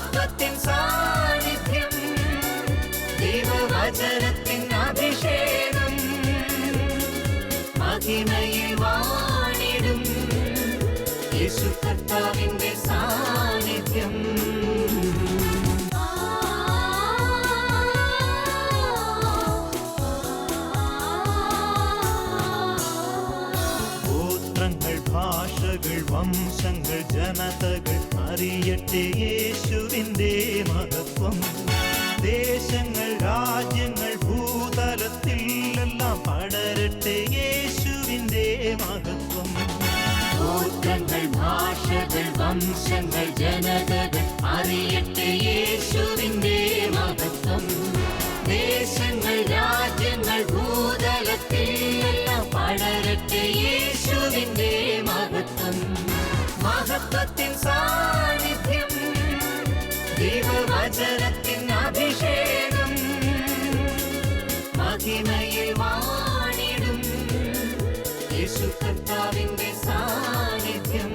മഹത്വത്തിൻ സാന്നിധ്യം ദൈവവചനത്തിൻ വാണിടും ഭാഷകൾ വംശങ്ങൾ ജനതകൾ അറിയട്ടെ ദൈവവചനത്തിൻ അഭിഷേകം മഹിമയിൽ വാണിടും. യേശു കർത്താവിന്റെ സാന്നിധ്യം.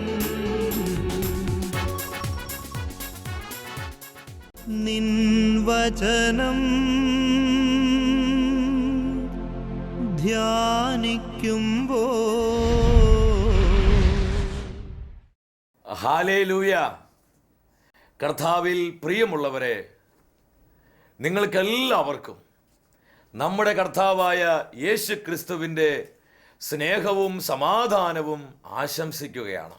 നിൻ വചനം ധ്യാനിക്കുമ്പോ ഹാലേലൂയ. കർത്താവിൽ പ്രിയമുള്ളവരെ നിങ്ങൾക്കെല്ലാവർക്കും നമ്മുടെ കർത്താവായ യേശു ക്രിസ്തുവിന്റെ സ്നേഹവും സമാധാനവും ആശംസിക്കുകയാണ്.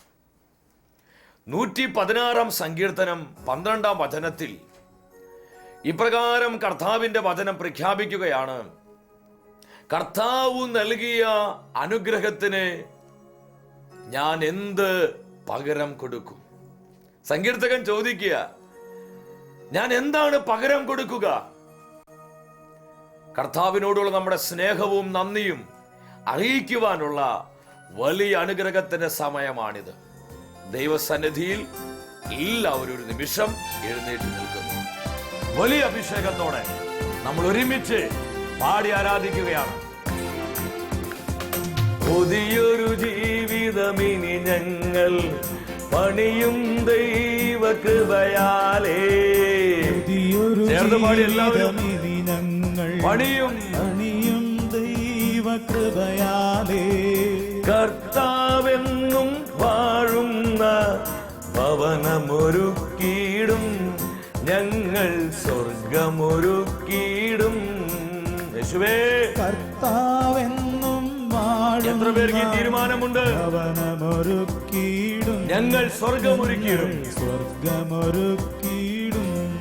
നൂറ്റി പതിനാറാം സങ്കീർത്തനം പന്ത്രണ്ടാം വചനത്തിൽ ഇപ്രകാരം കർത്താവിന്റെ വചനം പ്രഖ്യാപിക്കുകയാണ്. കർത്താവ് നൽകിയ അനുഗ്രഹത്തിന് ഞാൻ എന്ത് പകരം കൊടുക്കും? സങ്കീർത്തകൻ ചോദിക്കുക ഞാൻ എന്താണ് പകരം കൊടുക്കുക? കർത്താവിനോടുള്ള നമ്മുടെ സ്നേഹവും നന്ദിയും അറിയിക്കുവാനുള്ള വലിയ അനുഗ്രഹത്തിന്റെ സമയമാണിത്. ദൈവസന്നിധിയിൽ എല്ലാവരും ഒരു നിമിഷം എഴുന്നേറ്റ് നിൽക്കുന്നു. വലിയ അഭിഷേകത്തോടെ നമ്മൾ ഒരുമിച്ച് പാടി ആരാധിക്കുകയാണ്. പുതിയൊരു ജീവിതമിനി ഞങ്ങൾ പണിയും ദൈവ കൃപയാലേ പുതിയൊരു ചേർന്ന് പാടി എല്ലാവരും. ജീവിതമിനി പണിയും പണിയും ദൈവകൃപയാലേ. കർത്താവെന്നും വാഴുന്ന ഭവനമൊരുക്കിയിടും. ഞങ്ങൾ സ്വർഗമൊരുക്കിയിടും. യേശുവേ. കർത്താവെന്നും എത്ര പേർക്ക് തീരുമാനമുണ്ട്? ഭവനമൊരുക്കിയിടും ഞങ്ങൾ സ്വർഗമൊരുക്കിയിടും. സ്വർഗമൊരുക്കിയിടും.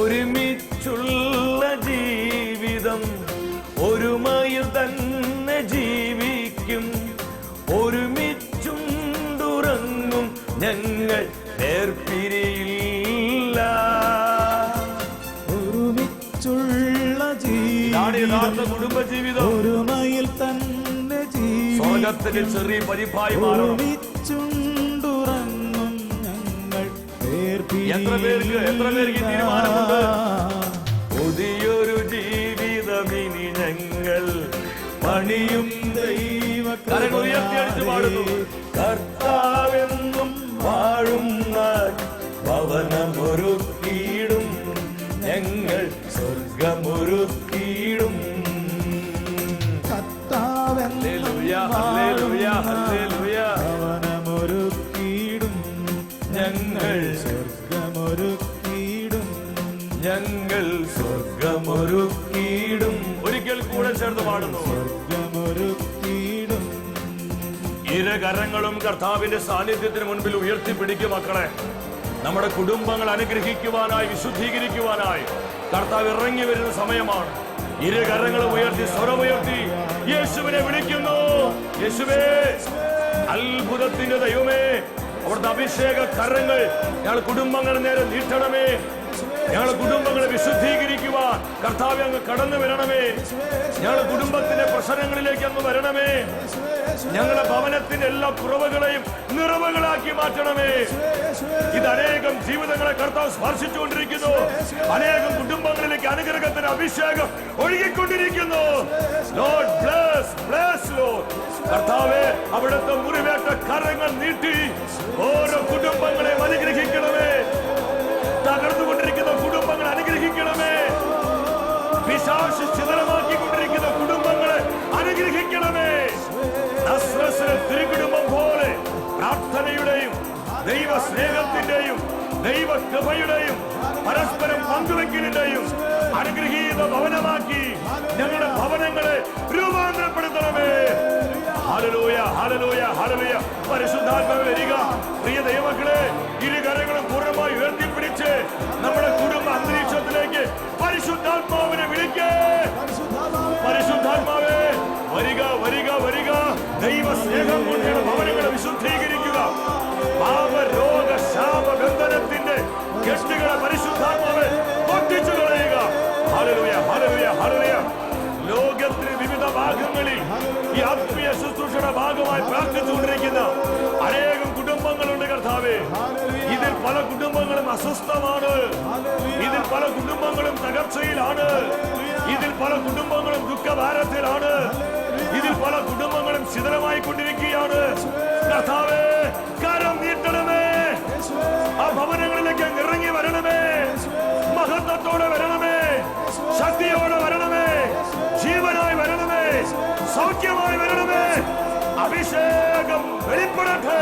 ഒരുമിച്ചുള്ള ജീവിതം ഒരുമയിൽ തന്നെ ജീവിക്കും. ഒരുമിച്ചുണ്ടുറങ്ങും ഞങ്ങൾ നേർപ്പിരിയില്ല. ഒരുമിച്ചുള്ള ജീവിതം കുടുംബജീവിതം. ഒരുമയിൽ തന്നെ സ്വർഗത്തിന്റെ ജീവിക്കും ചെറിയ മാറണം. എത്ര പേർക്ക് എത്ര പേർക്ക് തീരുമാനമുണ്ട്? പുതിയൊരു ജീവിതമിനി ഞങ്ങൾ പണിയും കരങ്ങൾ ഉയർത്തിയടിച്ച് പാടുന്നു. കർത്താവെന്നും വാഴുന്ന ഭവനമൊരുക്കിയിടും. ഞങ്ങൾ സ്വർഗമൊരുക്കിയിടും. Hallelujah, hallelujah, hallelujah. കരങ്ങളും കർത്താവിന്റെ സാന്നിധ്യത്തിന് മുൻപിൽ ഉയർത്തിപ്പിടിക്കും മക്കളെ. നമ്മുടെ കുടുംബങ്ങൾ അനുഗ്രഹിക്കുവാനായി വിശുദ്ധീകരിക്കുവാനായി കർത്താവ് ഇറങ്ങി വരുന്ന സമയമാണ്. ഇരു കരങ്ങളും ഉയർത്തി സ്വരമുയർത്തി യേശുവിനെ വിളിക്കുന്നു. യേശുവേ അത്ഭുതത്തിന്റെ ദൈവമേ അവിടുത്തെ അഭിഷേക കരങ്ങൾ ഞങ്ങൾ കുടുംബങ്ങൾ നേരെ നീട്ടണമേ. ഞങ്ങൾ കുടുംബങ്ങളെ വിശുദ്ധീകരിക്കുവാൻ കർത്താവ് അങ്ങ് കടന്നു വരണമേ. ഞങ്ങളുടെ കുടുംബത്തിന്റെ പ്രശ്നങ്ങളിലേക്ക് അങ്ങ് വരണമേ. ഞങ്ങളുടെ ഭവനത്തിന്റെ എല്ലാ കുറവുകളെയും നിറവുകളാക്കി മാറ്റണമേ. ഇത് അനേകം ജീവിതങ്ങളെ കർത്താവ് സ്പർശിച്ചുകൊണ്ടിരിക്കുന്നു. അനേകം കുടുംബങ്ങളിലേക്ക് അനുഗ്രഹത്തിന് അഭിഷേകം ഒഴുകിക്കൊണ്ടിരിക്കുന്നു. കർത്താവെ അവിടുത്തെ മുറിവേറ്റ കരങ്ങൾ നീട്ടി ഓരോ കുടുംബങ്ങളെയും അനുഗ്രഹിക്കണമേ. തകർന്നുകൊണ്ടിരിക്കുന്ന കുടുംബങ്ങൾ അനുഗ്രഹിക്കണമേ. പിശാശ് ചിതറമാക്കിക്കൊണ്ടിരിക്കുന്ന കുടുംബങ്ങളെ അനുഗ്രഹിക്കണമേ. തിരുകുടുംബം പോലെ പ്രാർത്ഥനയുടെയും ദൈവ സ്നേഹത്തിന്റെയും ദൈവ കൃപയുടെയും പരസ്പരം പങ്കുവെക്കലിന്റെയും അനുഗ്രഹീത ഭവനമാക്കി ഞങ്ങളുടെ ഭവനങ്ങളെ രൂപാന്തരപ്പെടുത്തണമേ. Hallelujah hallelujah hallelujah. പരിശുദ്ധാത്മാവ് വരിക പ്രിയ ദൈവങ്ങളെ ഇരു കരങ്ങളും പൂർണമായി ഉയർത്തിപ്പിടിച്ച് നമ്മുടെ കുടുംബ അന്തരീക്ഷത്തിലേക്ക് പരിശുദ്ധാത്മാവിനെ വിളിക്കേ. പരിശുദ്ധാത്മാവേ. വരിക വരിക വരിക. ദൈവ സ്നേഹം കൊണ്ടുള്ള ഭവനങ്ങളെ വിശുദ്ധീകരിക്കുക. പാപ രോഗ ശാപ ബന്ധനത്തിന്റെ കെട്ടുകളെ പരിശുദ്ധാത്മാവെ പൊട്ടിച്ചു കളയുക. Hallelujah hallelujah hallelujah. ലോകത്തിന് വിവിധ ഭാഗങ്ങളിൽ ഈ ആത്മീയ ശുശ്രൂഷയുടെ ഭാഗമായി പ്രാർത്ഥിച്ചുകൊണ്ടിരിക്കുന്ന അനേകം കുടുംബങ്ങളുണ്ട് കർത്താവേ. ഇതിൽ പല കുടുംബങ്ങളും അസ്വസ്ഥമാണ്. ഇതിൽ പല കുടുംബങ്ങളും തകർച്ചയിലാണ്. ഇതിൽ പല കുടുംബങ്ങളും ദുഃഖഭാരത്തിലാണ്. ഇതിൽ പല കുടുംബങ്ങളും ശിഥിലമായി കൊണ്ടിരിക്കുകയാണ് കർത്താവേ കരം നീട്ടണമേ. ആ ഭവനങ്ങളിലേക്ക് ഇറങ്ങി വരണമേ. മഹത്വത്തോടെ വരണമേ. ശക്തിയോടെ വരണമേ. ജീവനായി വരണമേ. സൗഖ്യമായി വരണമേ. അഭിഷേകം വെളിപ്പെടട്ടെ.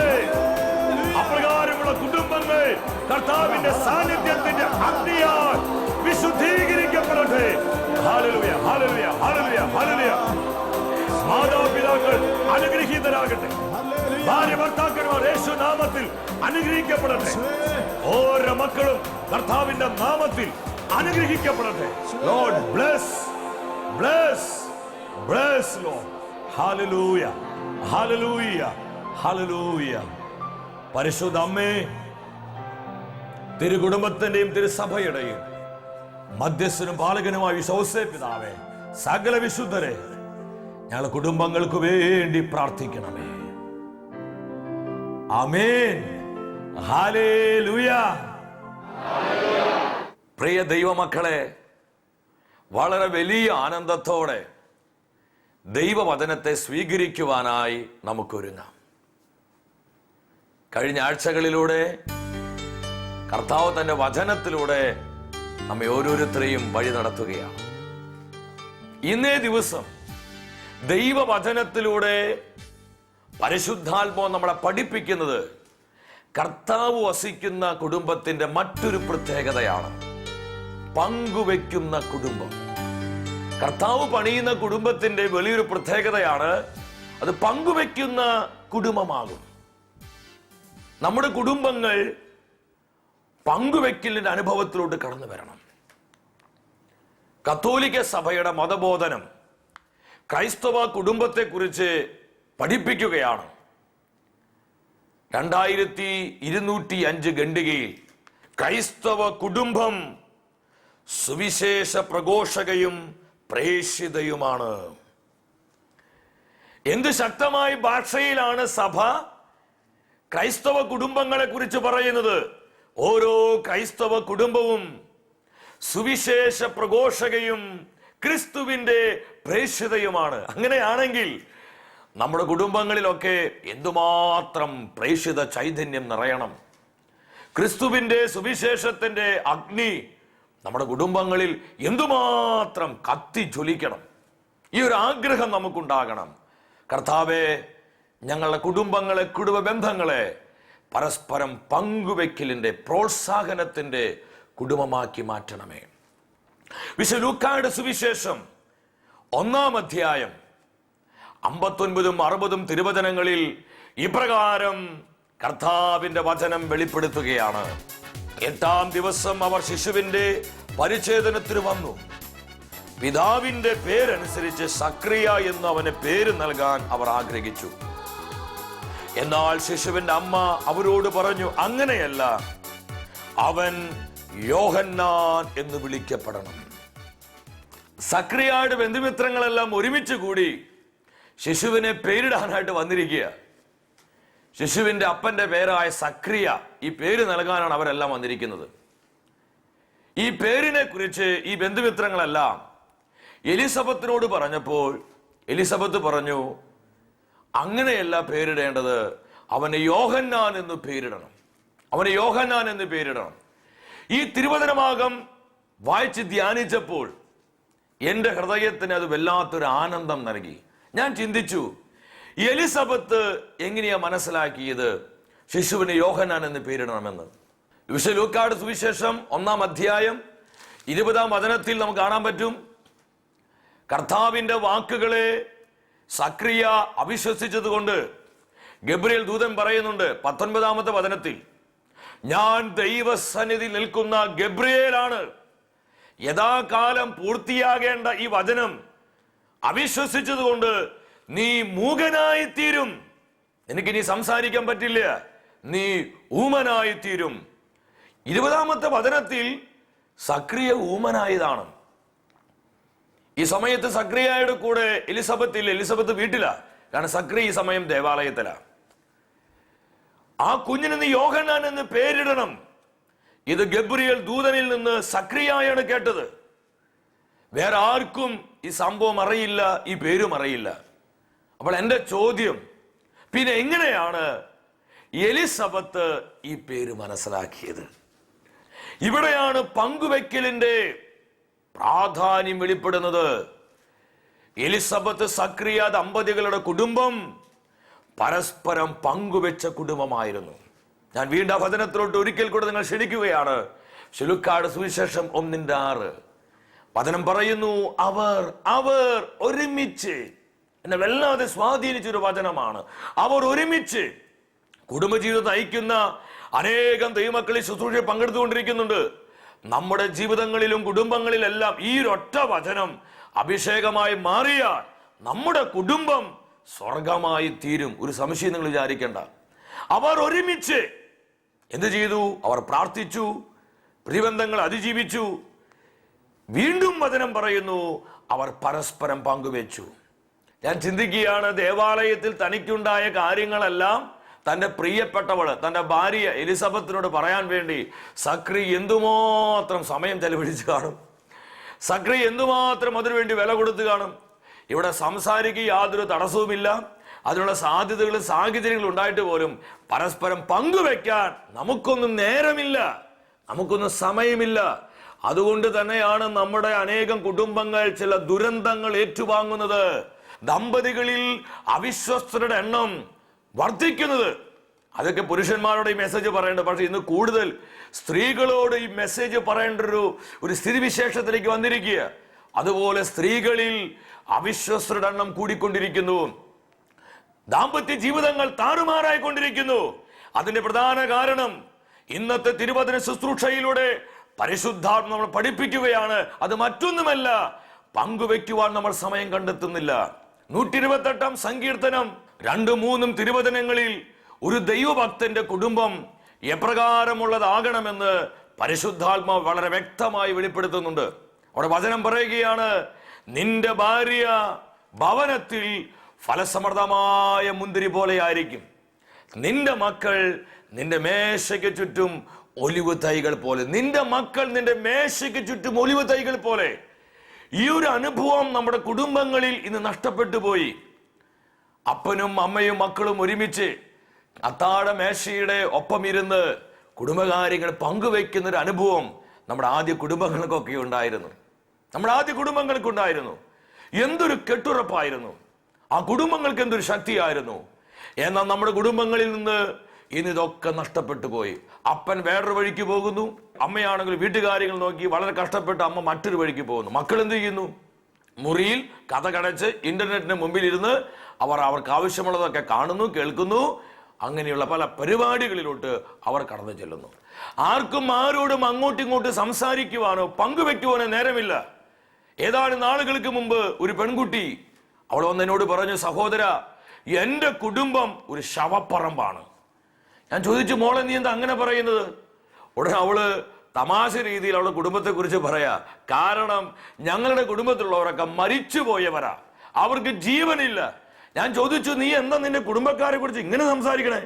അപ്രകാരമുള്ള കുടുംബങ്ങൾ കർത്താവിന്റെ സാന്നിധ്യത്തിന്റെ അഗ്നിയാൽ വിശുദ്ധീകരിക്കപ്പെടട്ടെ. ഹാലലുയ ഹാലലുയ ഹാലലുയ ഹാലലുയ മാതാപിതാക്കൾ അനുഗ്രഹീതരാകട്ടെ. ഭാര്യ ഭർത്താക്കന്മാർ യേശു നാമത്തിൽ അനുഗ്രഹിക്കപ്പെടട്ടെ. ഓരോ മക്കളും കർത്താവിന്റെ നാമത്തിൽ അനുഗ്രഹിക്കപ്പെടട്ടെ. Lord bless bless bless lo hallelujah hallelujah hallelujah പരിശുദ്ധ അമ്മേ തിരുകുടുംബത്തിന്റെയും തിരുസഭയുടെയും മധ്യസ്ഥനും പാലകനുമായി വിശ്വസേ പിതാവേ സകല വിശുദ്ധരെ ഞങ്ങൾ കുടുംബങ്ങൾക്ക് വേണ്ടി പ്രാർത്ഥിക്കണമേ. അമേൻ പ്രിയ ദൈവമക്കളെ വളരെ വലിയ ആനന്ദത്തോടെ ദൈവവചനത്തെ സ്വീകരിക്കുവാനായി നമുക്കൊരുങ്ങാം. കഴിഞ്ഞ ആഴ്ചകളിലൂടെ കർത്താവ് തന്റെ വചനത്തിലൂടെ നമ്മെ ഓരോരുത്തരെയും വഴി നടത്തുകയാണ്. ഇന്നേ ദിവസം ദൈവവചനത്തിലൂടെ പരിശുദ്ധാത്മാവ് നമ്മളെ പഠിപ്പിക്കുന്നത് കർത്താവ് വസിക്കുന്ന കുടുംബത്തിന്റെ മറ്റൊരു പ്രത്യേകതയാണ് പങ്കുവെക്കുന്ന കുടുംബം. കർത്താവ് പണിയുന്ന കുടുംബത്തിന്റെ വലിയൊരു പ്രത്യേകതയാണ് അത് പങ്കുവെക്കുന്ന കുടുംബമാകും. നമ്മുടെ കുടുംബങ്ങൾ പങ്കുവെക്കലിന്റെ അനുഭവത്തിലോട്ട് കടന്നു വരണം. കത്തോലിക്ക സഭയുടെ മതബോധനം ക്രൈസ്തവ കുടുംബത്തെക്കുറിച്ച് പഠിപ്പിക്കുകയാണ്. രണ്ടായിരത്തി ഇരുന്നൂറ്റി അഞ്ച് ഖണ്ഡികയിൽ ക്രൈസ്തവ കുടുംബം സുവിശേഷ പ്രഘോഷകയും പ്രേഷിതയുമാണ് എന്ത് ശക്തമായ ഭാഷയിലാണ് സഭ ക്രൈസ്തവ കുടുംബങ്ങളെ കുറിച്ച് പറയുന്നത്? ഓരോ ക്രൈസ്തവ കുടുംബവും സുവിശേഷ പ്രഘോഷകയും ക്രിസ്തുവിന്റെ പ്രേക്ഷിതയുമാണ്. അങ്ങനെയാണെങ്കിൽ നമ്മുടെ കുടുംബങ്ങളിലൊക്കെ എന്തുമാത്രം പ്രേക്ഷിത ചൈതന്യം നിറയണം. ക്രിസ്തുവിന്റെ സുവിശേഷത്തിന്റെ അഗ്നി നമ്മുടെ കുടുംബങ്ങളിൽ എന്തുമാത്രം കത്തി ജ്വലിക്കണം. ഈ ഒരു ആഗ്രഹം നമുക്കുണ്ടാകണം. കർത്താവെ ഞങ്ങളുടെ കുടുംബങ്ങളെ കുടുംബ ബന്ധങ്ങളെ പരസ്പരം പങ്കുവെക്കലിന്റെ പ്രോത്സാഹനത്തിന്റെ കുടുംബമാക്കി മാറ്റണമേ. വിശു ലൂക്കായുടെ സുവിശേഷം ഒന്നാം അധ്യായം അമ്പത്തൊൻപതും അറുപതും തിരുവചനങ്ങളിൽ ഇപ്രകാരം കർത്താവിന്റെ വചനം വെളിപ്പെടുത്തുകയാണ്. എട്ടാം ദിവസം അവർ ശിശുവിന്റെ പരിച്ഛേദനത്തിന് വന്നു. പിതാവിന്റെ പേരനുസരിച്ച് സക്രിയ എന്ന് അവന് പേര് നൽകാൻ അവർ ആഗ്രഹിച്ചു. എന്നാൽ ശിശുവിന്റെ അമ്മ അവരോട് പറഞ്ഞു അങ്ങനെയല്ല അവൻ യോഹന്നാൻ എന്ന് വിളിക്കപ്പെടണം. സക്രിയയുടെ ബന്ധുമിത്രങ്ങളെല്ലാം ഒരുമിച്ച് കൂടി ശിശുവിനെ പേരിടാനായിട്ട് വന്നിരിക്കുക ശിശുവിന്റെ അപ്പന്റെ പേരായ സക്രിയ ഈ പേര് നൽകാനാണ് അവരെല്ലാം വന്നിരിക്കുന്നത്. ഈ പേരിനെ കുറിച്ച് ഈ ബന്ധുമിത്രങ്ങളെല്ലാം എലിസബത്തിനോട് പറഞ്ഞപ്പോൾ എലിസബത്ത് പറഞ്ഞു അങ്ങനെയല്ല പേരിടേണ്ടത്. അവന് യോഹന്നാൻ എന്ന് പേരിടണം. അവന് യോഹന്നാൻ എന്ന് പേരിടണം. ഈ തിരുവചനമാകം വായിച്ച് ധ്യാനിച്ചപ്പോൾ എന്റെ ഹൃദയത്തിന് അത് വല്ലാത്തൊരു ആനന്ദം നൽകി. ഞാൻ ചിന്തിച്ചു എലിസബത്ത് എങ്ങനെയാ മനസ്സിലാക്കിയത് ശിശുവിന് യോഹന്നാൻ എന്ന് പേരിടണമെന്ന്. വിശ്വലൂക്കാട് സുവിശേഷം ഒന്നാം അധ്യായം ഇരുപതാം വചനത്തിൽ നമുക്ക് കാണാൻ പറ്റും. കർത്താവിന്റെ വാക്കുകളെ സക്രിയ അവിശ്വസിച്ചത് കൊണ്ട് ഗബ്രിയേൽ ദൂതൻ പറയുന്നുണ്ട് പത്തൊൻപതാമത്തെ വചനത്തിൽ ഞാൻ ദൈവസന്നിധി നിൽക്കുന്ന ഗബ്രിയേലാണ്. യഥാകാലം പൂർത്തിയാകേണ്ട ഈ വചനം അവിശ്വസിച്ചതുകൊണ്ട് നീ മൂകനായി തീരും നീ സംസാരിക്കാൻ പറ്റില്ല. നീ ഊമനായി തീരും ഇരുപതാമത്തെ വചനത്തിൽ സക്രിയ ഊമനായതാണ്. ഈ സമയത്ത് സക്രിയയുടെ കൂടെ എലിസബത്ത് ഇല്ല എലിസബത്ത് വീട്ടിലാ. കാരണം സക്രിയ ഈ സമയം ദേവാലയത്തിലാ. ആ കുഞ്ഞിന് നീ യോഹന്നാൻ എന്ന് പേരിടണം. ഇത് ഗബ്രിയൽ ദൂതനിൽ നിന്ന് സക്രിയായാണ് കേട്ടത്. വേറെ ആർക്കും ഈ സംഭവം അറിയില്ല ഈ പേരും അറിയില്ല. അപ്പോൾ എന്റെ ചോദ്യം പിന്നെ എങ്ങനെയാണ് എലിസബത്ത് ഈ പേര് മനസ്സിലാക്കിയത്? ഇവിടെയാണ് പങ്കുവെക്കലിന്റെ പ്രാധാന്യം വെളിപ്പെടുന്നത്. എലിസബത്ത് സക്രിയ ദമ്പതികളുടെ കുടുംബം പരസ്പരം പങ്കുവെച്ച കുടുംബമായിരുന്നു. ഞാൻ വീണ്ടും വചനത്തിലോട്ട് ഒരിക്കൽ കൂടെ നിങ്ങൾ ക്ഷണിക്കുകയാണ്. ശുലുക്കാട് സുവിശേഷം ഒന്നിന്റെ ആറ്. വചനം പറയുന്നു അവർ അവർ ഒരുമിച്ച് എന്നെ വല്ലാതെ സ്വാധീനിച്ചൊരു വചനമാണ്. അവർ ഒരുമിച്ച് കുടുംബജീവിതം നയിക്കുന്ന അനേകം ദൈവമക്കളിൽ ശുശ്രൂഷ പങ്കെടുത്തുകൊണ്ടിരിക്കുന്നുണ്ട്. നമ്മുടെ ജീവിതങ്ങളിലും കുടുംബങ്ങളിലെല്ലാം ഈ ഒറ്റ വചനം അഭിഷേകമായി മാറിയാൽ നമ്മുടെ കുടുംബം സ്വർഗമായി തീരും. ഒരു സംശയം നിങ്ങൾ വിചാരിക്കേണ്ട. അവർ ഒരുമിച്ച് എന്ത് ചെയ്തു? അവർ പ്രാർത്ഥിച്ചു പ്രതിബന്ധങ്ങൾ അതിജീവിച്ചു. വീണ്ടും വചനം പറയുന്നു അവർ പരസ്പരം പങ്കുവെച്ചു. ഞാൻ ചിന്തിക്കുകയാണ് ദേവാലയത്തിൽ തനിക്കുണ്ടായ കാര്യങ്ങളെല്ലാം തന്റെ പ്രിയപ്പെട്ടവൾ തന്റെ ഭാര്യ എലിസബത്തിനോട് പറയാൻ വേണ്ടി സക്രി എന്തുമാത്രം സമയം ചെലവഴിച്ച് കാണും? സക്രി എന്തുമാത്രം അതിനുവേണ്ടി വില കൊടുത്തു കാണും? ഇവിടെ സംസാരിക്കുക യാതൊരു തടസ്സവുമില്ല. അതിനുള്ള സാധ്യതകളും സാഹചര്യങ്ങളും ഉണ്ടായിട്ട് പോലും പരസ്പരം പങ്കുവെക്കാൻ നമുക്കൊന്നും നേരമില്ല. നമുക്കൊന്നും സമയമില്ല. അതുകൊണ്ട് തന്നെയാണ് നമ്മുടെ അനേകം കുടുംബങ്ങൾ ചില ദുരന്തങ്ങൾ ഏറ്റുവാങ്ങുന്നത്. ദമ്പതികളിൽ അവിശ്വസ്തരുടെ എണ്ണം വർദ്ധിക്കുന്നത്. അതൊക്കെ പുരുഷന്മാരോട് ഈ മെസ്സേജ് പറയേണ്ടത്. പക്ഷേ ഇന്ന് കൂടുതൽ സ്ത്രീകളോട് ഈ മെസ്സേജ് പറയേണ്ട ഒരു ഒരു സ്ഥിതിവിശേഷത്തിലേക്ക് വന്നിരിക്കുക അതുപോലെ സ്ത്രീകളിൽ അവിശ്വസ്തരുടെ എണ്ണം കൂടിക്കൊണ്ടിരിക്കുന്നു. ദാമ്പത്യ ജീവിതങ്ങൾ താറുമാറായിക്കൊണ്ടിരിക്കുന്നു അതിന്റെ പ്രധാന കാരണം ഇന്നത്തെ തിരുവചന ശുശ്രൂഷയിലൂടെ പരിശുദ്ധാത്മ നമ്മൾ പഠിപ്പിക്കുകയാണ്. അത് മറ്റൊന്നുമല്ല പങ്കുവെക്കുവാൻ നമ്മൾ സമയം കണ്ടെത്തുന്നില്ല. നൂറ്റി ഇരുപത്തെട്ടാം സങ്കീർത്തനം രണ്ടും മൂന്നും തിരുവചനങ്ങളിൽ ഒരു ദൈവഭക്തന്റെ കുടുംബം എപ്രകാരമുള്ളതാകണമെന്ന് പരിശുദ്ധാത്മാവ് വളരെ വ്യക്തമായി വെളിപ്പെടുത്തുന്നുണ്ട്. അവിടെ വചനം പറയുകയാണ് നിന്റെ ഭാര്യ ഭവനത്തിൽ ഫലസമൃദ്ധമായ മുന്തിരി പോലെയായിരിക്കും. നിന്റെ മക്കൾ നിന്റെ മേശയ്ക്ക് ചുറ്റും ഒലിവ് തൈകൾ പോലെ. നിന്റെ മക്കൾ നിന്റെ മേശയ്ക്ക് ചുറ്റും ഒലിവ് തൈകൾ പോലെ. ഈ ഒരു അനുഭവം നമ്മുടെ കുടുംബങ്ങളിൽ ഇന്ന് നഷ്ടപ്പെട്ടു പോയി. അപ്പനും അമ്മയും മക്കളും ഒരുമിച്ച് അത്താഴ മേശയുടെ ഒപ്പം ഇരുന്ന് കുടുംബകാര്യങ്ങൾ പങ്കുവെക്കുന്ന ഒരു അനുഭവം നമ്മുടെ ആദ്യ കുടുംബങ്ങൾക്കൊക്കെ ഉണ്ടായിരുന്നു. നമ്മുടെ ആദ്യ കുടുംബങ്ങൾക്കുണ്ടായിരുന്നു. എന്തൊരു കെട്ടുറപ്പായിരുന്നു. ആ കുടുംബങ്ങൾക്ക് എന്തൊരു ശക്തിയായിരുന്നു. എന്നാൽ നമ്മുടെ കുടുംബങ്ങളിൽ നിന്ന് ഇന്ന് ഇതൊക്കെ നഷ്ടപ്പെട്ടു പോയി. അപ്പൻ വേറൊരു വഴിക്ക് പോകുന്നു. അമ്മയാണെങ്കിൽ വീട്ടുകാര്യങ്ങൾ നോക്കി വളരെ കഷ്ടപ്പെട്ട് അമ്മ മറ്റൊരു വഴിക്ക് പോകുന്നു. മക്കൾ എന്ത് ചെയ്യുന്നു? മുറിയിൽ കഥ കടച്ച് ഇന്റർനെറ്റിന് മുമ്പിൽ ഇരുന്ന് അവർ അവർക്ക് ആവശ്യമുള്ളതൊക്കെ കാണുന്നു കേൾക്കുന്നു. അങ്ങനെയുള്ള പല പരിപാടികളിലോട്ട് അവർ കടന്നു ചെല്ലുന്നു. ആർക്കും ആരോടും അങ്ങോട്ടും ഇങ്ങോട്ടും സംസാരിക്കുവാനോ പങ്കുവെക്കുവാനോ നേരമില്ല. ഏതാനും നാളുകൾക്ക് മുമ്പ് ഒരു പെൺകുട്ടി അവൾ വന്ന് എന്നോട് പറഞ്ഞു സഹോദര എന്റെ കുടുംബം ഒരു ശവപ്പറമ്പാണ്. ഞാൻ ചോദിച്ചു മോളെ നീ എന്താ അങ്ങനെ പറയുന്നത്? ഉടനെ അവൾ തമാശ രീതിയിൽ അവളുടെ കുടുംബത്തെക്കുറിച്ച് പറയാ. കാരണം ഞങ്ങളുടെ കുടുംബത്തിലുള്ളവരൊക്കെ മരിച്ചു പോയവരാ അവർക്ക് ജീവനില്ല. ഞാൻ ചോദിച്ചു നീ എന്താ നിന്റെ കുടുംബക്കാരെ കുറിച്ച് ഇങ്ങനെ സംസാരിക്കണേ?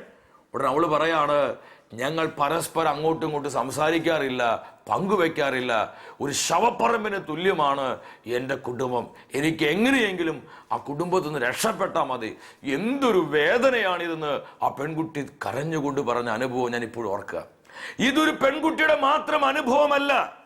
ഉടനെ അവൾ പറയാണ് ഞങ്ങൾ പരസ്പരം അങ്ങോട്ടും ഇങ്ങോട്ടും സംസാരിക്കാറില്ല പങ്കുവെക്കാറില്ല. ഒരു ശവപ്പറമ്പിന് തുല്യമാണ് എന്റെ കുടുംബം. എനിക്ക് എങ്ങനെയെങ്കിലും ആ കുടുംബത്തിൽ നിന്ന് രക്ഷപ്പെട്ടാൽ മതി. എന്തൊരു വേദനയാണിതെന്ന് ആ പെൺകുട്ടി കരഞ്ഞുകൊണ്ട് പറഞ്ഞ അനുഭവം ഞാൻ ഇപ്പോഴും ഓർക്കുക. ഇതൊരു പെൺകുട്ടിയുടെ മാത്രം അനുഭവമല്ല.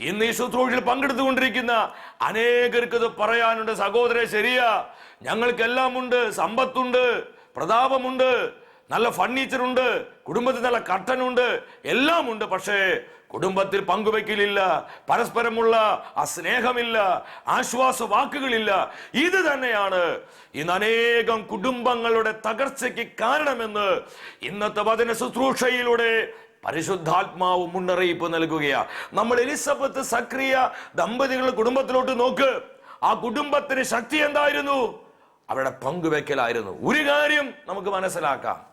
ഇന്ന് ഈ ശുശ്രൂഷയിൽ പങ്കെടുത്തുകൊണ്ടിരിക്കുന്ന അനേകർക്ക് ഇത് പറയാനുണ്ട്. സഹോദര ശരിയാ. ഞങ്ങൾക്കെല്ലാം ഉണ്ട്. സമ്പത്തുണ്ട്. പ്രതാപമുണ്ട്. നല്ല ഫർണിച്ചർ ഉണ്ട്. കുടുംബത്തിൽ നല്ല കട്ടനുണ്ട് എല്ലാം ഉണ്ട്. പക്ഷേ കുടുംബത്തിൽ പങ്കുവെക്കലില്ല. പരസ്പരമുള്ള ആ സ്നേഹമില്ല ആശ്വാസ വാക്കുകളില്ല. ഇത് തന്നെയാണ് ഇന്ന് അനേകം കുടുംബങ്ങളുടെ തകർച്ചയ്ക്ക് കാരണമെന്ന് ഇന്നത്തെ വചന ശുശ്രൂഷയിലൂടെ പരിശുദ്ധാത്മാവ് മുന്നറിയിപ്പ് നൽകുകയാണ് നമ്മൾ എലിസബത്ത് സക്രിയ ദമ്പതികളുടെ കുടുംബത്തിലോട്ട് നോക്ക്. ആ കുടുംബത്തിന് ശക്തി എന്തായിരുന്നു? അവരുടെ പങ്കുവെക്കലായിരുന്നു. ഒരു കാര്യം നമുക്ക് മനസ്സിലാക്കാം.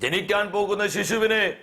ജനിക്കാൻ പോകുന്ന ശിശുവിനെ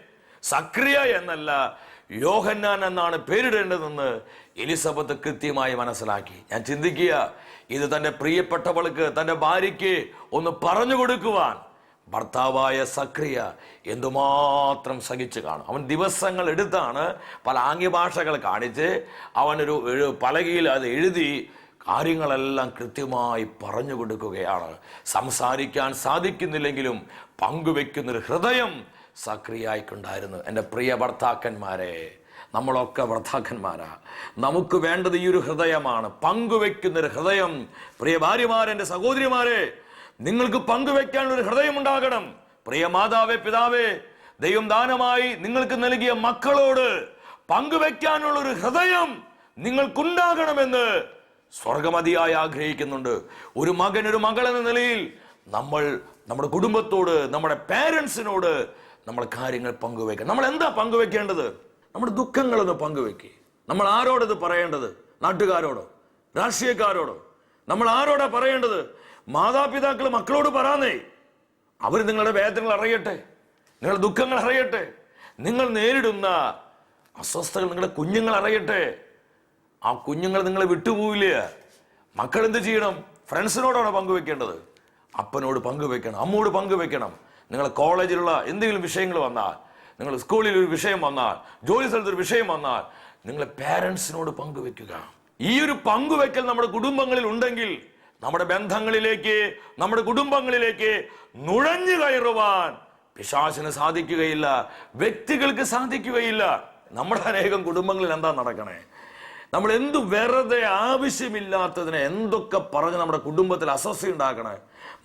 സക്രിയ എന്നല്ല യോഹന്നാൻ എന്നാണ് പേരിടേണ്ടതെന്ന് എലിസബത്ത് കൃത്യമായി മനസ്സിലാക്കി. ഞാൻ ചിന്തിക്കുക ഇത് തന്റെ പ്രിയപ്പെട്ടവൾക്ക് തന്റെ ഭാര്യയ്ക്ക് ഒന്ന് പറഞ്ഞു കൊടുക്കുവാൻ. ഭർത്താവായ സക്രിയ എന്തുമാത്രം സഹിച്ചു കാണും. അവൻ ദിവസങ്ങൾ എടുത്താണ് പല ആംഗ്യഭാഷകൾ കാണിച്ച് അവനൊരു പലകയിൽ അത് എഴുതി കാര്യങ്ങളെല്ലാം കൃത്യമായി പറഞ്ഞു കൊടുക്കുകയാണ്. സംസാരിക്കാൻ സാധിക്കുന്നില്ലെങ്കിലും പങ്കുവെക്കുന്നൊരു ഹൃദയം സക്രിയായിക്കൊണ്ടായിരുന്നു. എന്റെ പ്രിയ ഭർത്താക്കന്മാരെ നമ്മളൊക്കെ ഭർത്താക്കന്മാരാ. നമുക്ക് വേണ്ടത് ഈ ഒരു ഹൃദയമാണ്. പങ്കുവെക്കുന്നൊരു ഹൃദയം. പ്രിയ ഭാര്യമാരെ എന്റെ സഹോദരിമാരെ നിങ്ങൾക്ക് പങ്കുവെക്കാനുള്ള ഒരു ഹൃദയം ഉണ്ടാകണം പ്രിയ മാതാവേ പിതാവേ ദൈവം ദാനമായി നിങ്ങൾക്ക് നൽകിയ മക്കളോട് പങ്കുവെക്കാനുള്ള ഒരു ഹൃദയം നിങ്ങൾക്കുണ്ടാകണമെന്ന് സ്വർഗമതിയായി ആഗ്രഹിക്കുന്നുണ്ട്. ഒരു മകൻ ഒരു മകൾ എന്ന നിലയിൽ നമ്മൾ നമ്മുടെ കുടുംബത്തോട് നമ്മുടെ പേരൻസിനോട് നമ്മൾ കാര്യങ്ങൾ പങ്കുവെക്കണം. നമ്മൾ എന്താ പങ്കുവെക്കേണ്ടത്? നമ്മുടെ ദുഃഖങ്ങളൊന്ന് പങ്കുവെക്കുക നമ്മൾ ആരോടത് പറയേണ്ടത്? നാട്ടുകാരോടോ? രാഷ്ട്രീയക്കാരോടോ? നമ്മൾ ആരോടാ പറയേണ്ടത്? മാതാപിതാക്കൾ മക്കളോട് പറയാന്നേ അവർ നിങ്ങളുടെ വേദനകൾ അറിയട്ടെ നിങ്ങളുടെ ദുഃഖങ്ങൾ അറിയട്ടെ നിങ്ങൾ നേരിടുന്ന അസ്വസ്ഥകൾ നിങ്ങളുടെ കുഞ്ഞുങ്ങൾ അറിയട്ടെ. ആ കുഞ്ഞുങ്ങൾ നിങ്ങളെ വിട്ടുപോവില്ല? മക്കൾ എന്ത് ചെയ്യണം? ഫ്രണ്ട്സിനോടാണ് പങ്കുവെക്കേണ്ടത്? അപ്പനോട് പങ്കുവെക്കണം അമ്മോട് പങ്കുവെക്കണം. നിങ്ങൾ കോളേജിലുള്ള എന്തെങ്കിലും വിഷയങ്ങൾ വന്നാൽ നിങ്ങൾ സ്കൂളിൽ ഒരു വിഷയം വന്നാൽ ജോലി സ്ഥലത്ത് ഒരു വിഷയം വന്നാൽ നിങ്ങളെ പാരൻസിനോട് പങ്കുവെക്കുക. ഈ ഒരു പങ്കുവെക്കൽ നമ്മുടെ കുടുംബങ്ങളിൽ ഉണ്ടെങ്കിൽ നമ്മുടെ ബന്ധങ്ങളിലേക്ക് നമ്മുടെ കുടുംബങ്ങളിലേക്ക് നുഴഞ്ഞു കയറുവാൻ പിശാസിന് സാധിക്കുകയില്ല. വ്യക്തികൾക്ക് സാധിക്കുകയില്ല. നമ്മുടെ അനേകം കുടുംബങ്ങളിൽ എന്താ നടക്കണേ? നമ്മൾ എന്തു വെറുതെ ആവശ്യമില്ലാത്തതിനെ എന്തൊക്കെ പറഞ്ഞ് നമ്മുടെ കുടുംബത്തിൽ അസ്വസ്ഥ ഉണ്ടാക്കണേ?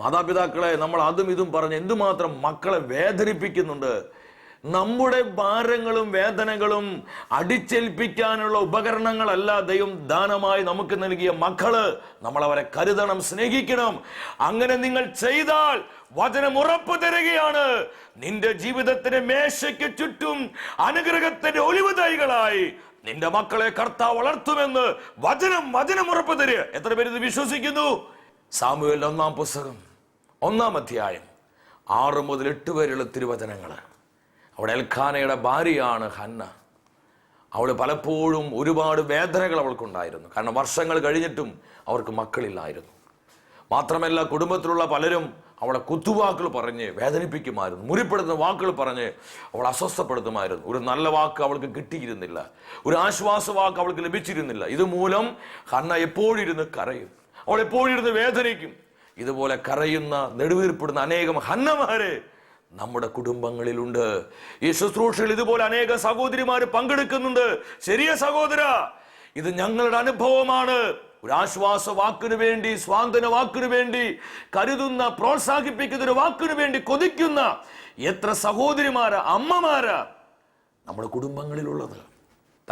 മാതാപിതാക്കളെ നമ്മൾ അതും ഇതും പറഞ്ഞ് എന്തുമാത്രം മക്കളെ വേദനിപ്പിക്കുന്നുണ്ട്? നമ്മുടെ ഭാരങ്ങളും വേദനകളും അടിച്ചേൽപ്പിക്കാനുള്ള ഉപകരണങ്ങളല്ല ദൈവം ദാനമായി നമുക്ക് നൽകിയ മക്കൾ. നമ്മൾ അവരെ കരുതണം സ്നേഹിക്കണം. അങ്ങനെ നിങ്ങൾ ചെയ്താൽ വചനം ഉറപ്പു തരികയാണ്. നിന്റെ ജീവിതത്തിന്റെ മേശയ്ക്ക് ചുറ്റും അനുഗ്രഹത്തിന്റെ ഒലിവ് തൈകളായി നിന്റെ മക്കളെ കർത്താവ് വളർത്തുമെന്ന് വചനം വചനം ഉറപ്പു തരിക. എത്ര പേര് ഇത് വിശ്വസിക്കുന്നു? സാമുവേൽ ഒന്നാം പുസ്തകം ഒന്നാം അധ്യായം ആറ് മുതൽ എട്ട് വരെയുള്ള തിരുവചനങ്ങൾ. അവിടെ എൽഖാനയുടെ ഭാര്യയാണ് ഹന്ന. അവൾ പലപ്പോഴും ഒരുപാട് വേദനകൾ അവൾക്കുണ്ടായിരുന്നു. കാരണം വർഷങ്ങൾ കഴിഞ്ഞിട്ടും അവർക്ക് മക്കളില്ലായിരുന്നു. മാത്രമല്ല കുടുംബത്തിലുള്ള പലരും അവളെ കുത്തുവാക്കുകൾ പറഞ്ഞ് വേദനിപ്പിക്കുമായിരുന്നു. മുറിപ്പെടുത്തുന്ന വാക്കുകൾ പറഞ്ഞ് അവൾ അസ്വസ്ഥപ്പെടുത്തുമായിരുന്നു. ഒരു നല്ല വാക്ക് അവൾക്ക് കിട്ടിയിരുന്നില്ല. ഒരു ആശ്വാസ വാക്ക് അവൾക്ക് ലഭിച്ചിരുന്നില്ല. ഇതുമൂലം ഹന്ന എപ്പോഴിരുന്ന് കരയും. അവൾ എപ്പോഴിരുന്ന് വേദനിക്കും. ഇതുപോലെ കരയുന്ന നെടുവീർപ്പെടുന്ന അനേകം ഹന്നമാര് നമ്മുടെ കുടുംബങ്ങളിലുണ്ട്. ഈ ശുശ്രൂഷയിൽ ഇതുപോലെ അനേക സഹോദരിമാർ പങ്കെടുക്കുന്നുണ്ട്. ശരിയ സഹോദര ഇത് ഞങ്ങളുടെ അനുഭവമാണ്. ഒരു ആശ്വാസ വാക്കിനു വേണ്ടി സ്വാന്തന വാക്കിനു വേണ്ടി കരുതുന്ന പ്രോത്സാഹിപ്പിക്കുന്ന ഒരു വാക്കിനു വേണ്ടി കൊതിക്കുന്ന എത്ര സഹോദരിമാര അമ്മമാര നമ്മുടെ കുടുംബങ്ങളിലുള്ളത്.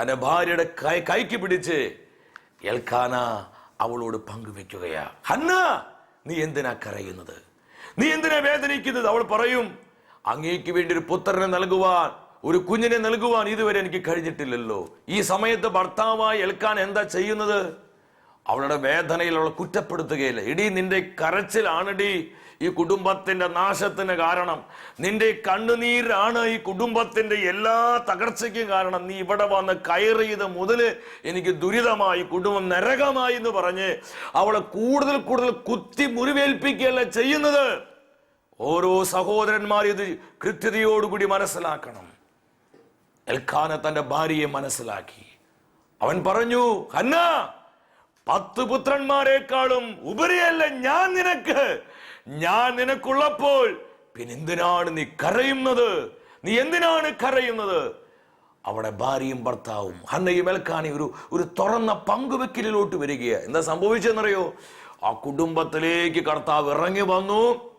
തന്റെ ഭാര്യയുടെ കൈ കൈക്ക് പിടിച്ച് ഏൽക്കാന അവളോട് പങ്കുവെക്കുകയാ. ഹന്ന നീ എന്തിനാ കരയുന്നത്? നീ എന്തിനാ വേദനിക്കുന്നത്? അവൾ പറയും അങ്ങേക്ക് വേണ്ടി ഒരു പുത്രനെ നൽകുവാൻ ഒരു കുഞ്ഞിനെ നൽകുവാൻ ഇതുവരെ എനിക്ക് കഴിഞ്ഞിട്ടില്ലല്ലോ. ഈ സമയത്ത് ഭർത്താവായി ഏൽക്കാൻ എന്താ ചെയ്യുന്നത്? അവളുടെ വേദനയിൽ അവളെ കുറ്റപ്പെടുത്തുകയില്ല. ഇടി നിന്റെ കരച്ചിലാണിടി ഈ കുടുംബത്തിന്റെ നാശത്തിന് കാരണം. നിന്റെ കണ്ണുനീരാണ് ഈ കുടുംബത്തിന്റെ എല്ലാ തകർച്ചയ്ക്കും കാരണം. നീ ഇവിടെ വന്ന് കയറിയത് മുതൽ എനിക്ക് ദുരിതമായി കുടുംബം നരകമായി എന്ന് പറഞ്ഞ് അവളെ കൂടുതൽ കൂടുതൽ കുത്തി മുറിവേൽപ്പിക്കുകയല്ല ചെയ്യുന്നത്. ഓരോ സഹോദരന്മാർ ഇത് കൃത്യതയോടുകൂടി മനസ്സിലാക്കണം. എൽഖാന തന്റെ ഭാര്യയെ മനസ്സിലാക്കി. അവൻ പറഞ്ഞു ഹന്ന പത്ത് പുത്രന്മാരെക്കാളും ഉപരിയല്ല ഞാൻ നിനക്ക്. ഞാൻ നിനക്കുള്ളപ്പോൾ പിന്നെന്തിനാണ് നീ കരയുന്നത്? നീ എന്തിനാണ് കരയുന്നത്? അവിടെ ഭാര്യയും ഭർത്താവും ഹന്നയും എൽക്കാനും ഒരു ഒരു തുറന്ന പങ്കുവെക്കലിലോട്ട് വരികയാണ്. എന്താ സംഭവിച്ചെന്നറിയോ ആ കുടുംബത്തിലേക്ക് കർത്താവ് ഇറങ്ങി വന്നു.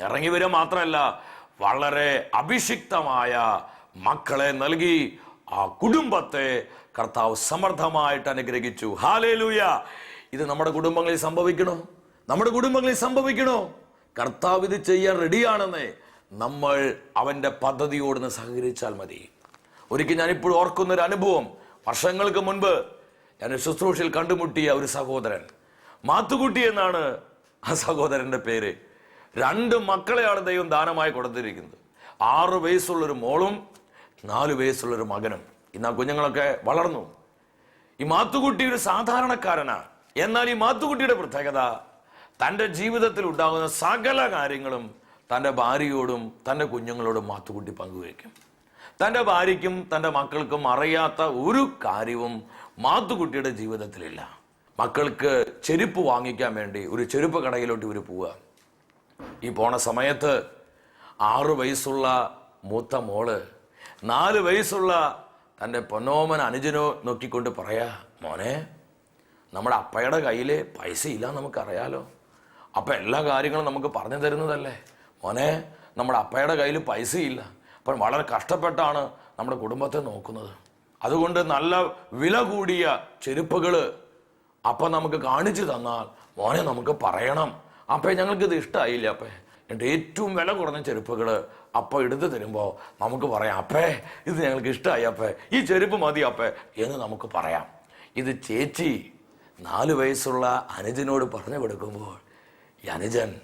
ഇറങ്ങി വരിക മാത്രമല്ല വളരെ അഭിഷിക്തമായ മക്കളെ നൽകി ആ കുടുംബത്തെ കർത്താവ് സമർത്ഥമായിട്ട് അനുഗ്രഹിച്ചു. ഹാലേലൂയ. ഇത് നമ്മുടെ കുടുംബങ്ങളിൽ സംഭവിക്കണോ? നമ്മുടെ കുടുംബങ്ങളിൽ സംഭവിക്കണോ? കർത്താവ് ഇത് ചെയ്യാൻ റെഡിയാണെന്ന്. നമ്മൾ അവന്റെ പദ്ധതിയോടൊന്ന് സഹകരിച്ചാൽ മതി. ഒരിക്കൽ ഞാനിപ്പോൾ ഓർക്കുന്ന ഒരു അനുഭവം. വർഷങ്ങൾക്ക് മുൻപ് ഞാൻ ശുശ്രൂഷയിൽ കണ്ടുമുട്ടിയ ഒരു സഹോദരൻ. മാത്തുകുട്ടി എന്നാണ് ആ സഹോദരന്റെ പേര്. രണ്ട് മക്കളെയാണ് ദൈവം ദാനമായി കൊടുത്തിരിക്കുന്നത്. ആറ് വയസ്സുള്ളൊരു മോളും നാല് വയസ്സുള്ളൊരു മകനും. ഇന്ന് ആ കുഞ്ഞുങ്ങളൊക്കെ വളർന്നു. ഈ മാത്തുകുട്ടി ഒരു സാധാരണക്കാരനാണ്. എന്നാൽ ഈ മാത്തുകുട്ടിയുടെ പ്രത്യേകത തന്റെ ജീവിതത്തിൽ ഉണ്ടാകുന്ന സകല കാര്യങ്ങളും തന്റെ ഭാര്യയോടും തന്റെ കുഞ്ഞുങ്ങളോടും മാത്തുകുട്ടി പങ്കുവയ്ക്കും. തന്റെ ഭാര്യയ്ക്കും തന്റെ മക്കൾക്കും അറിയാത്ത ഒരു കാര്യവും മാത്തുകുട്ടിയുടെ ജീവിതത്തിലില്ല. മക്കൾക്ക് ചെരുപ്പ് വാങ്ങിക്കാൻ വേണ്ടി ഒരു ചെരുപ്പ് കടയിലോട്ട് ഇവർ പോവുക. ഈ പോണ സമയത്ത് ആറു വയസ്സുള്ള മൂത്ത മോൾ നാല് വയസ്സുള്ള തന്റെ പൊന്നോമൻ അനുജനോ നോക്കിക്കൊണ്ട് പറയാ മോനെ നമ്മുടെ അപ്പയുടെ കയ്യിൽ പൈസ ഇല്ല നമുക്കറിയാലോ. അപ്പം എല്ലാ കാര്യങ്ങളും നമുക്ക് പറഞ്ഞു തരുന്നതല്ലേ. മോനെ നമ്മുടെ അപ്പയുടെ കയ്യിൽ പൈസ ഇല്ല. അപ്പം വളരെ കഷ്ടപ്പെട്ടാണ് നമ്മുടെ കുടുംബത്തെ നോക്കുന്നത്. അതുകൊണ്ട് നല്ല വില കൂടിയ ചെരുപ്പുകൾ അപ്പം നമുക്ക് കാണിച്ചു തന്നാൽ മോനെ നമുക്ക് പറയണം. അപ്പേ ഞങ്ങൾക്കിത് ഇഷ്ടമായില്ല അപ്പേ. എന്റെ ഏറ്റവും വില കുറഞ്ഞ ചെരുപ്പുകൾ അപ്പം എടുത്തു തരുമ്പോൾ നമുക്ക് പറയാം അപ്പേ ഇത് ഞങ്ങൾക്ക് ഇഷ്ടമായി അപ്പേ. ഈ ചെരുപ്പ് മതി അപ്പേ. എന്ന് നമുക്ക് പറയാം. ഇത് ചേച്ചി നാല് വയസ്സുള്ള അനുജനോട് പറഞ്ഞു കൊടുക്കുമ്പോൾ ഈ അനുജൻ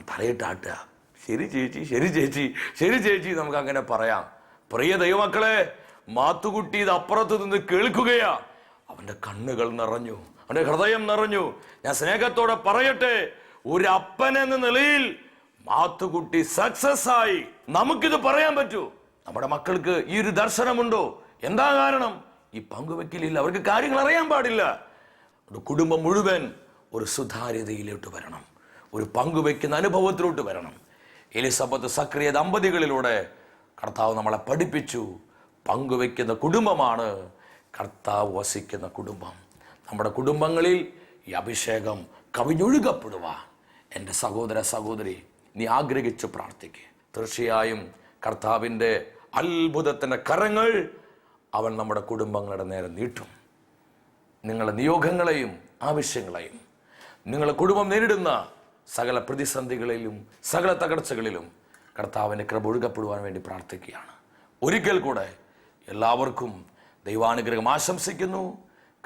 തലയിട്ടാട്ടുക ശരി ചേച്ചി ശരി ചേച്ചി ശരി ചേച്ചി നമുക്ക് അങ്ങനെ പറയാം. പ്രിയ ദൈവമക്കളെ മാത്തുകുട്ടി ഇത് അപ്പുറത്ത് നിന്ന് കേൾക്കുകയാ. അവന്റെ കണ്ണുകൾ നിറഞ്ഞു അവന്റെ ഹൃദയം നിറഞ്ഞു. ഞാൻ സ്നേഹത്തോടെ പറയട്ടെ ഒരു അപ്പൻ എന്ന നിലയിൽ മാത്തുകുട്ടി സക്സസ് ആയി. നമുക്കിത് പറയാൻ പറ്റൂ. നമ്മുടെ മക്കൾക്ക് ഈ ഒരു ദർശനമുണ്ടോ? എന്താ കാരണം? ഈ പങ്കുവെക്കലില്ല അവർക്ക് കാര്യങ്ങൾ അറിയാൻ പാടില്ല. ഒരു കുടുംബം മുഴുവൻ ഒരു സുതാര്യതയിലോട്ട് വരണം. ഒരു പങ്കുവെക്കുന്ന അനുഭവത്തിലോട്ട് വരണം. എലിസബത്ത് സക്രിയ ദമ്പതികളിലൂടെ കർത്താവ് നമ്മളെ പഠിപ്പിച്ചു. പങ്കുവെക്കുന്ന കുടുംബമാണ് കർത്താവ് വസിക്കുന്ന കുടുംബം. നമ്മുടെ കുടുംബങ്ങളിൽ ഈ അഭിഷേകം കവിഞ്ഞൊഴുകപ്പെടുവാൻ എന്റെ സഹോദര സഹോദരി നീ ആഗ്രഹിച്ചു പ്രാർത്ഥിക്കുക തീർച്ചയായും കർത്താവിന്റെ അത്ഭുതത്തിന്റെ കരങ്ങൾ അവൻ നമ്മുടെ കുടുംബങ്ങളുടെ നേരെ നീട്ടും. നിങ്ങളുടെ നിയോഗങ്ങളെയും ആവശ്യങ്ങളെയും നിങ്ങളുടെ കുടുംബം നേരിടുന്ന സകല പ്രതിസന്ധികളിലും സകല തകർച്ചകളിലും കർത്താവിന്റെ കൃപ ഒഴുകപ്പെടുവാൻ വേണ്ടി പ്രാർത്ഥിക്കുകയാണ്. ഒരിക്കൽ കൂടെ എല്ലാവർക്കും ദൈവാനുഗ്രഹം ആശംസിക്കുന്നു.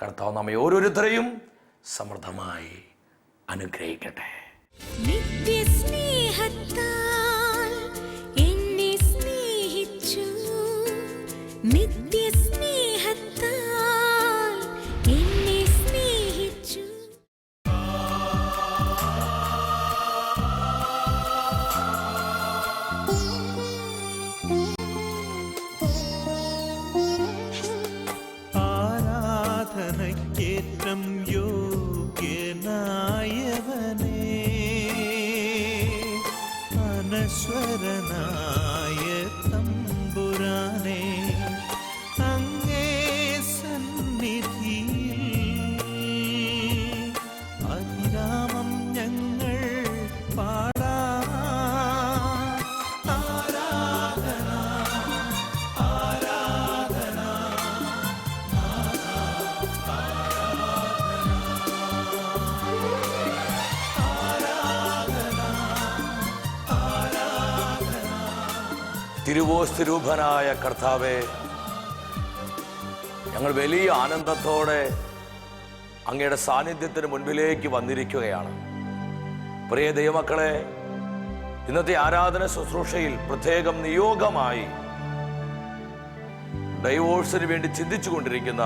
കർത്താവ് നമ്മെ ഓരോരുത്തരെയും സമൃദ്ധമായി അനുഗ്രഹിക്കട്ടെ. നിത്യസ്നേഹത്താൽ എന്നെ സ്നേഹിച്ചു. നിത്യസ്നേഹത്താൽ തിരുവോസ്തുരൂപനായ കർത്താവെ ഞങ്ങൾ വലിയ ആനന്ദത്തോടെ അങ്ങയുടെ സാന്നിധ്യത്തിന് മുൻപിലേക്ക് വന്നിരിക്കുകയാണ്. പ്രിയ ദൈവമക്കളെ ഇന്നത്തെ ആരാധന ശുശ്രൂഷയിൽ പ്രത്യേകം നിയോഗമായി ഡൈവോഴ്സിന് വേണ്ടി ചിന്തിച്ചു കൊണ്ടിരിക്കുന്ന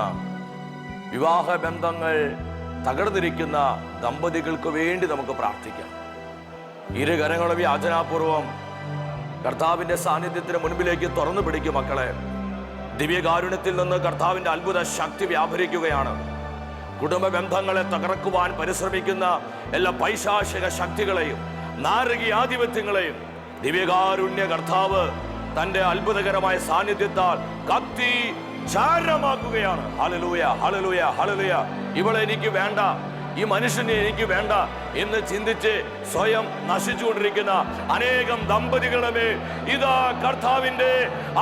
വിവാഹ ബന്ധങ്ങൾ തകർന്നിരിക്കുന്ന ദമ്പതികൾക്ക് വേണ്ടി നമുക്ക് പ്രാർത്ഥിക്കാം. ഇരു കരങ്ങളും യാചനാപൂർവം കർത്താവിന്റെ സാന്നിധ്യത്തിന് മുൻപിലേക്ക് തുറന്നു പിടിക്കും മക്കളെ. ദിവ്യകാരുണ്യത്തിൽ നിന്ന് കർത്താവിന്റെ അത്ഭുത ശക്തി വ്യാപരിക്കുകയാണ്. കുടുംബ ബന്ധങ്ങളെ തകർക്കുവാൻ പരിശ്രമിക്കുന്ന എല്ലാ പൈശാചിക ശക്തികളെയും നാരകീയ ആധിപത്യങ്ങളെയും ദിവ്യകാരുണ്യ കർത്താവ് തന്റെ അത്ഭുതകരമായ സാന്നിധ്യത്താൽ കത്തി ചാരമാക്കുകയാണ് ഹലലൂയ ഹലലൂയ ഹലലൂയ ഇവളെനിക്ക് വേണ്ട. ഈ മനുഷ്യനെ എനിക്ക് വേണ്ട എന്ന് ചിന്തിച്ച് സ്വയം നശിച്ചുകൊണ്ടിരിക്കുന്ന അനേകം ദമ്പതികളുടെ ഇതാ കർത്താവിന്റെ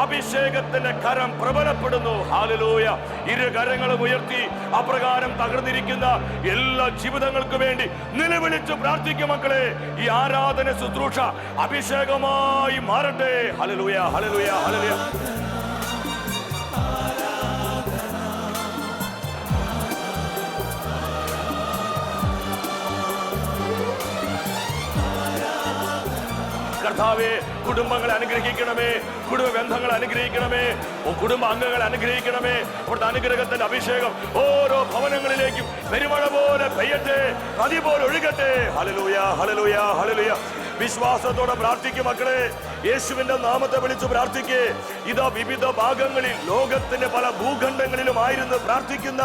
അഭിഷേകത്തിന്റെ കരം പ്രബലപ്പെടുന്നു. ഹാലലൂയ ഇരു കരങ്ങളും ഉയർത്തി അപ്രകാരം തകർന്നിരിക്കുന്ന എല്ലാ ജീവിതങ്ങൾക്കു വേണ്ടി നിലവിളിച്ച് പ്രാർത്ഥിക്കും മക്കളെ. ഈ ആരാധന ശുശ്രൂഷ അഭിഷേകമായി മാറട്ടെ. ഹലലൂയ ഹലലൂയ ഹലലൂയ കർത്താവെ കുടുംബങ്ങളെ അനുഗ്രഹിക്കണമേ കുടുംബ ബന്ധങ്ങൾ അനുഗ്രഹിക്കണമേ കുടുംബ അംഗങ്ങൾ അനുഗ്രഹിക്കണമേ അവിടുത്തെ അനുഗ്രഹത്തിന്റെ അഭിഷേകം ഓരോ ഭവനങ്ങളിലേക്കും പെരുമഴ പോലെ പെയ്യട്ടെ നദി പോലെ ഒഴുകട്ടെ. ഹലലൂയ ഹലലൂയ ഹലലൂയ വിശ്വാസത്തോടെ പ്രാർത്ഥിക്കും മക്കളെ യേശുവിന്റെ നാമത്തെ വിളിച്ചു പ്രാർത്ഥിക്കേ. ഇതാ വിവിധ ഭാഗങ്ങളിൽ ലോകത്തിന്റെ പല ഭൂഖണ്ഡങ്ങളിലും ആയിരുന്നു പ്രാർത്ഥിക്കുന്ന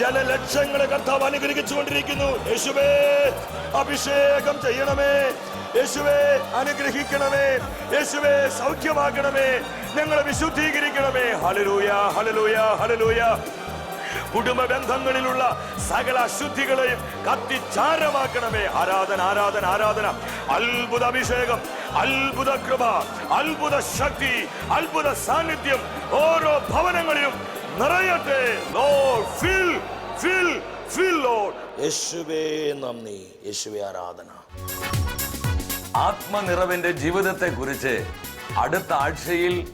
ജനലക്ഷങ്ങളെ കർത്താവ് അനുഗ്രഹിച്ചുകൊണ്ടിരിക്കുന്നു. യേശുവേ അഭിഷേകം ചെയ്യണമേ. യേശുവേ അനുഗ്രഹിക്കണമേ. യേശുവേ സൗഖ്യമാക്കണമേ. ഞങ്ങളെ വിശുദ്ധീകരിക്കണമേ. ഹലലൂയ ഹലലൂയ ഹലലൂയ കുടുംബ ബന്ധങ്ങളിലുള്ള സകല അശുദ്ധികളെയും കത്തിച്ചാരമാക്കണമേ. ആരാധന ആരാധന ആരാധന. അത്ഭുത അഭിഷേകം അത്ഭുത കൃപ അത്ഭുത ശക്തി അത്ഭുത സാന്നിധ്യം ഓരോ ഭവനങ്ങളിലും നിറയട്ടെ. Lord fill fill Lord. യേശുവേ നന്ദി. യേശുവേ ആരാധന. ആത്മനിറവിന്റെ ജീവിതത്തെ കുറിച്ച് അടുത്ത ആഴ്ചയിൽ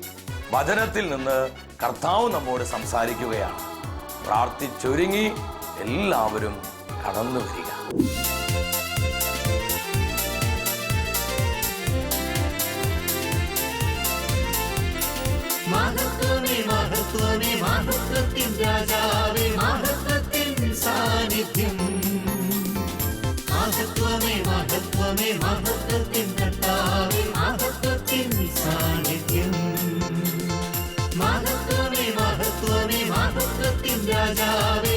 വചനത്തിൽ നിന്ന് കർത്താവ് നമ്മോട് സംസാരിക്കുകയാണ്. പ്രാർത്ഥിച്ചൊരുങ്ങി എല്ലാവരും കടന്നു വരിക. മഹത്വമേ മഹത്വത്തിൻ സാന്നിധ്യം. महत्व महत्वमे महत्व कर्तावे महत्वतिं सानिध्यम् महत्वमे महत्वमे महत्वतिं राजावे